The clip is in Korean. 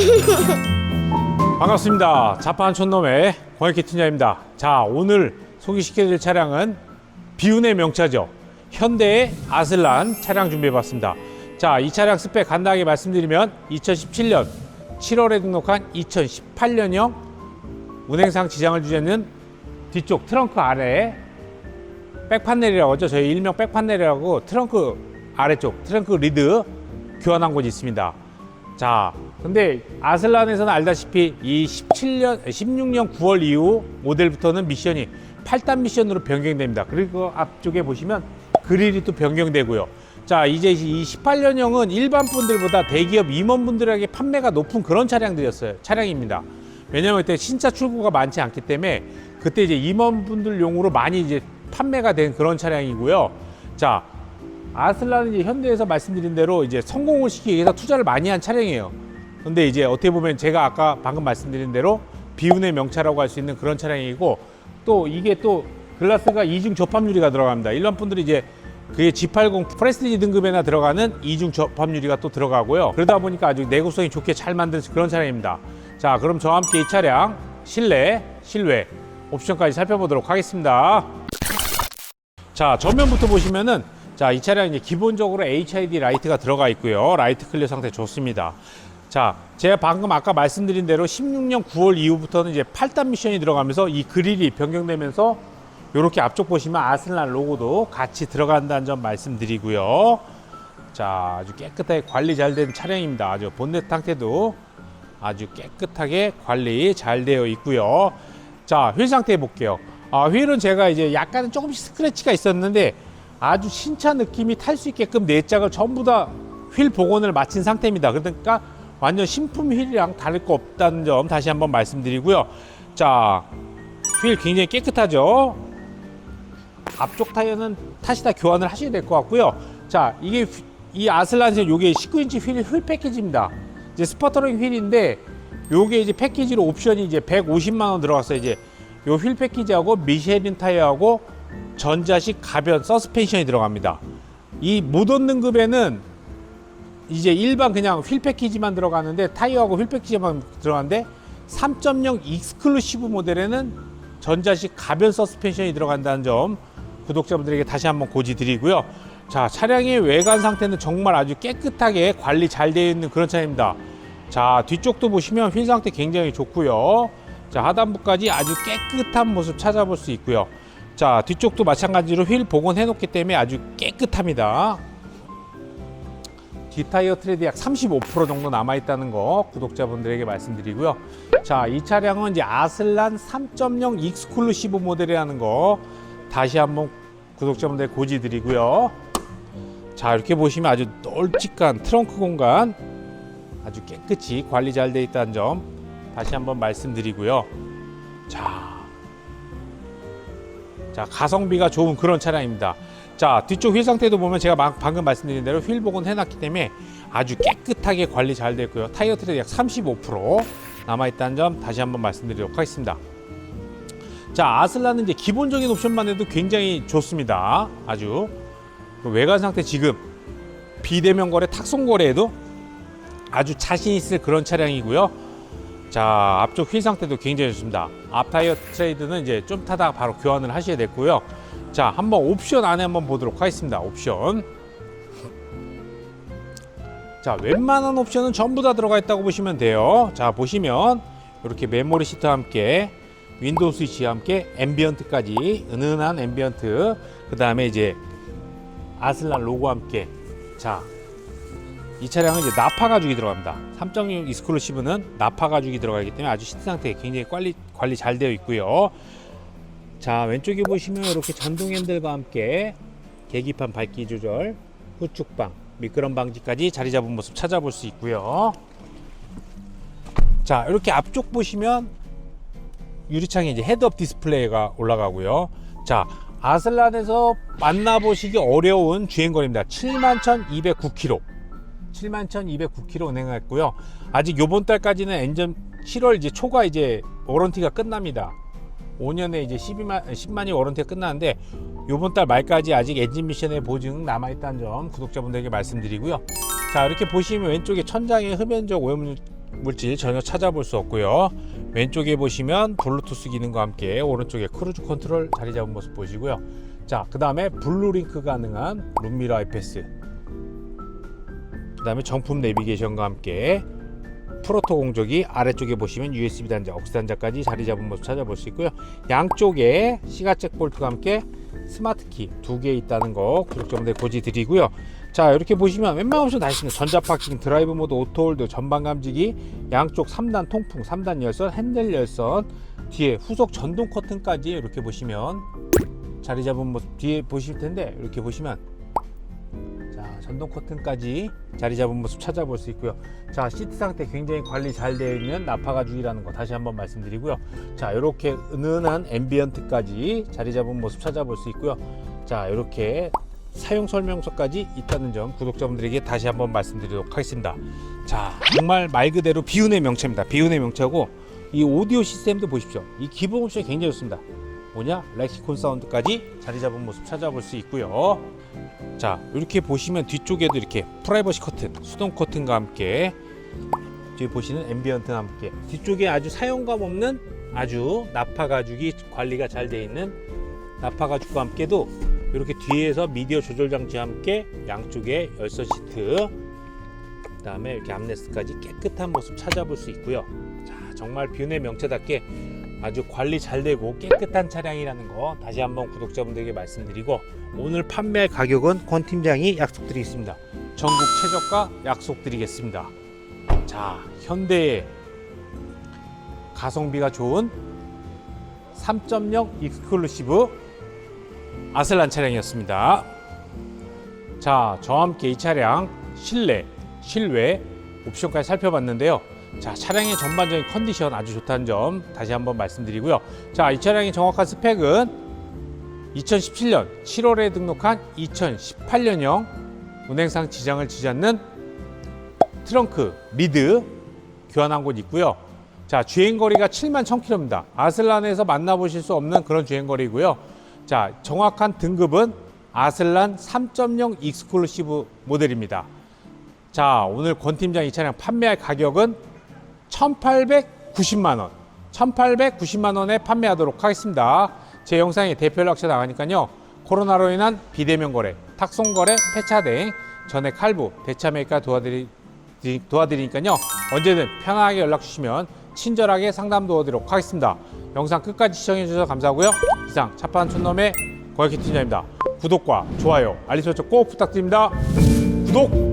반갑습니다. 자판 촌놈의 권혁기 팀장입니다. 자, 오늘 소개시켜드릴 차량은 비운의 명차죠. 현대의 아슬란 차량 준비해봤습니다. 자, 이 차량 스펙 간단하게 말씀드리면 2017년 7월에 등록한 2018년형 운행상 지장을 주지 않는 뒤쪽 트렁크 아래에 백판넬이라고 하죠. 저희 일명 백판넬이라고 트렁크 아래쪽 트렁크 리드 교환한 곳이 있습니다. 자, 근데 아슬란에서는 알다시피 이 17년, 16년 9월 이후 모델부터는 미션이 8단 미션으로 변경됩니다. 그리고 앞쪽에 보시면 그릴이 또 변경되고요. 자, 이제 이 18년형은 일반 분들보다 대기업 임원분들에게 판매가 높은 그런 차량들이었어요. 차량입니다. 왜냐면 그때 신차 출고가 많지 않기 때문에 그때 이제 임원분들용으로 많이 이제 판매가 된 그런 차량이고요. 자, 아슬란은 이제 현대에서 말씀드린 대로 이제 성공을 시키기 위해서 투자를 많이 한 차량이에요. 근데 이제 어떻게 보면 제가 아까 방금 말씀드린 대로 비운의 명차라고 할 수 있는 그런 차량이고 또 이게 또 글라스가 이중 접합 유리가 들어갑니다. 일반 분들이 이제 그게 G80 프레스티지 등급에나 들어가는 이중 접합 유리가 또 들어가고요. 그러다 보니까 아주 내구성이 좋게 잘 만든 그런 차량입니다. 자, 그럼 저와 함께 이 차량 실내, 실외 옵션까지 살펴보도록 하겠습니다. 자 전면부터 보시면은 자 이 차량 이제 기본적으로 HID 라이트가 들어가 있고요 라이트 클리어 상태 좋습니다 자 제가 방금 아까 말씀드린 대로 16년 9월 이후부터는 이제 8단 미션이 들어가면서 이 그릴이 변경되면서 이렇게 앞쪽 보시면 아슬란 로고도 같이 들어간다는 점 말씀드리고요 자 아주 깨끗하게 관리 잘 된 차량입니다 아주 본넷 상태도 아주 깨끗하게 관리 잘 되어 있고요 자, 휠 상태 볼게요. 아, 휠은 제가 이제 약간 조금씩 스크래치가 있었는데 아주 신차 느낌이 탈 수 있게끔 네 짝을 전부 다 휠 복원을 마친 상태입니다. 그러니까 완전 신품 휠이랑 다를 거 없다는 점 다시 한번 말씀드리고요. 자, 휠 굉장히 깨끗하죠. 앞쪽 타이어는 다시 다 교환을 하셔야 될 것 같고요. 자, 이게 휘- 이 아슬란의 요게 19인치 휠, 휠 패키지입니다. 이제 스퍼터링 휠인데 요게 이제 패키지로 옵션이 이제 150만 원 들어갔어요. 이제 요 휠 패키지하고 미쉐린 타이어하고 전자식 가변 서스펜션이 들어갑니다. 이 모던 등급에는 이제 일반 그냥 휠 패키지만 들어가는데 타이어하고 휠 패키지만 들어가는데 3.0 익스클루시브 모델에는 전자식 가변 서스펜션이 들어간다는 점 구독자분들에게 다시 한번 고지 드리고요. 자, 차량의 외관 상태는 정말 아주 깨끗하게 관리 잘 되어 있는 그런 차량입니다. 자, 뒤쪽도 보시면 휠 상태 굉장히 좋고요. 자, 하단부까지 아주 깨끗한 모습 찾아볼 수 있고요. 자, 뒤쪽도 마찬가지로 휠 복원해 놓기 때문에 아주 깨끗합니다. 뒷타이어 트레드 약 35% 정도 남아 있다는 거 구독자분들에게 말씀드리고요. 자, 이 차량은 이제 아슬란 3.0 익스클루시브 모델이라는 거 다시 한번 구독자분들 고지 드리고요. 자, 이렇게 보시면 아주 널찍한 트렁크 공간 아주 깨끗이 관리 잘 돼 있다는 점 다시 한번 말씀드리고요. 자, 자 가성비가 좋은 그런 차량입니다. 자 뒤쪽 휠 상태도 보면 제가 막 방금 말씀드린 대로 휠 복원 해놨기 때문에 아주 깨끗하게 관리 잘 됐고요. 타이어 트레드 약 35% 남아 있다는 점 다시 한번 말씀드리도록 하겠습니다. 자 아슬란은 이제 기본적인 옵션만 해도 굉장히 좋습니다. 아주 그 외관 상태 지금 비대면 거래 탁송 거래에도 아주 자신 있을 그런 차량이고요. 자 앞쪽 휠 상태도 굉장히 좋습니다. 앞 타이어 트레이드는 이제 좀 타다가 바로 교환을 하셔야 됐고요. 자 한번 옵션 안에 한번 보도록 하겠습니다. 옵션. 자 웬만한 옵션은 전부 다 들어가 있다고 보시면 돼요. 자 보시면 이렇게 메모리 시트와 함께 윈도우 스위치와 함께 앰비언트까지 은은한 앰비언트 그 다음에 이제 아슬란 로고와 함께 자 이 차량은 이제 나파 가죽이 들어갑니다. 3.6 익스클루시브는 나파 가죽이 들어가기 때문에 아주 시트 상태 굉장히 관리 관리 잘 되어 있고요. 자 왼쪽에 보시면 이렇게 전동 핸들과 함께 계기판 밝기 조절, 후축방, 미끄럼 방지까지 자리 잡은 모습 찾아볼 수 있고요. 자 이렇게 앞쪽 보시면 유리창에 이제 헤드업 디스플레이가 올라가고요. 자 아슬란에서 만나보시기 어려운 주행거리입니다. 71,209km. 71,209km 운행했고요. 아직 요번 달까지는 엔진 7월 이제 초가 이제 워런티가 끝납니다. 5년에 이제 12만 10만이 워런티가 끝나는데 요번 달 말까지 아직 엔진 미션의 보증 남아 있다는 점 구독자분들에게 말씀드리고요. 자, 이렇게 보시면 왼쪽에 천장에 흡연적 오염 물질 전혀 찾아볼 수 없고요. 왼쪽에 보시면 블루투스 기능과 함께 오른쪽에 크루즈 컨트롤 자리 잡은 모습 보시고요. 자, 그 다음에 블루링크 가능한 룸미러 아이패스. 그 다음에 정품 내비게이션과 함께 프로토 공조기 아래쪽에 보시면 USB 단자, 억스 단자까지 자리 잡은 모습 찾아볼 수 있고요. 양쪽에 시가잭 볼트와 함께 스마트 키 두 개 있다는 거 구독자분들 고지 드리고요. 자 이렇게 보시면 웬만한 옵션 다 있습니다. 전자 파킹, 드라이브 모드, 오토홀드, 전방 감지기, 양쪽 3단 통풍, 3단 열선, 핸들 열선, 뒤에 후속 전동 커튼까지 이렇게 보시면 자리 잡은 모습 뒤에 보실 텐데 이렇게 보시면 자 전동 커튼까지 자리 잡은 모습 찾아볼 수 있고요. 자 시트 상태 굉장히 관리 잘 되어 있는 나파 가죽이라는 거 다시 한번 말씀드리고요. 자 이렇게 은은한 앰비언트까지 자리 잡은 모습 찾아볼 수 있고요. 자 이렇게 사용 설명서까지 있다는 점 구독자분들에게 다시 한번 말씀드리도록 하겠습니다. 자 정말 말 그대로 비운의 명차입니다. 비운의 명차고 이 오디오 시스템도 보십시오. 이 기본 옵션이 굉장히 좋습니다. 뭐냐 렉시콘 사운드까지 자리 잡은 모습 찾아볼 수 있고요. 자 이렇게 보시면 뒤쪽에도 이렇게 프라이버시 커튼 수동 커튼과 함께 뒤에 보시는 앰비언트와 함께 뒤쪽에 아주 사용감 없는 아주 나파 가죽이 관리가 잘 되어 있는 나파 가죽과 함께도 이렇게 뒤에서 미디어 조절 장치와 함께 양쪽에 열선 시트 그다음에 이렇게 암레스트까지 깨끗한 모습 찾아볼 수 있고요. 자 정말 뷰네 명차답게 아주 관리 잘 되고 깨끗한 차량이라는 거 다시 한번 구독자분들에게 말씀드리고 오늘 판매할 가격은 권 팀장이 약속드리겠습니다. 전국 최저가 약속드리겠습니다. 자, 현대의 가성비가 좋은 3.0 익스클루시브 아슬란 차량이었습니다. 자, 저와 함께 이 차량 실내, 실외 옵션까지 살펴봤는데요. 자, 차량의 전반적인 컨디션 아주 좋다는 점 다시 한번 말씀드리고요. 자, 이 차량의 정확한 스펙은 2017년 7월에 등록한 2018년형 운행상 지장을 지지 않는 트렁크 리드 교환한 곳 있고요. 자, 주행 거리가 7만 1000km입니다. 아슬란에서 만나보실 수 없는 그런 주행 거리고요. 자, 정확한 등급은 아슬란 3.0 익스클루시브 모델입니다. 자, 오늘 권 팀장 이 차량 판매할 가격은 1,890만 원. 1,890만 원에 판매하도록 하겠습니다. 제 영상에 대표 연락처 나가니까요. 코로나로 인한 비대면 거래, 탁송 거래, 폐차 등 전액 할부, 대차 매입가 도와드리, 도와드리니까요. 언제든 편하게 연락 주시면 친절하게 상담 도와드리도록 하겠습니다. 영상 끝까지 시청해 주셔서 감사하고요. 이상 차파한 촌놈의 고혁희 팀장입니다. 구독과 좋아요, 알림 설정 꼭 부탁드립니다. 구독!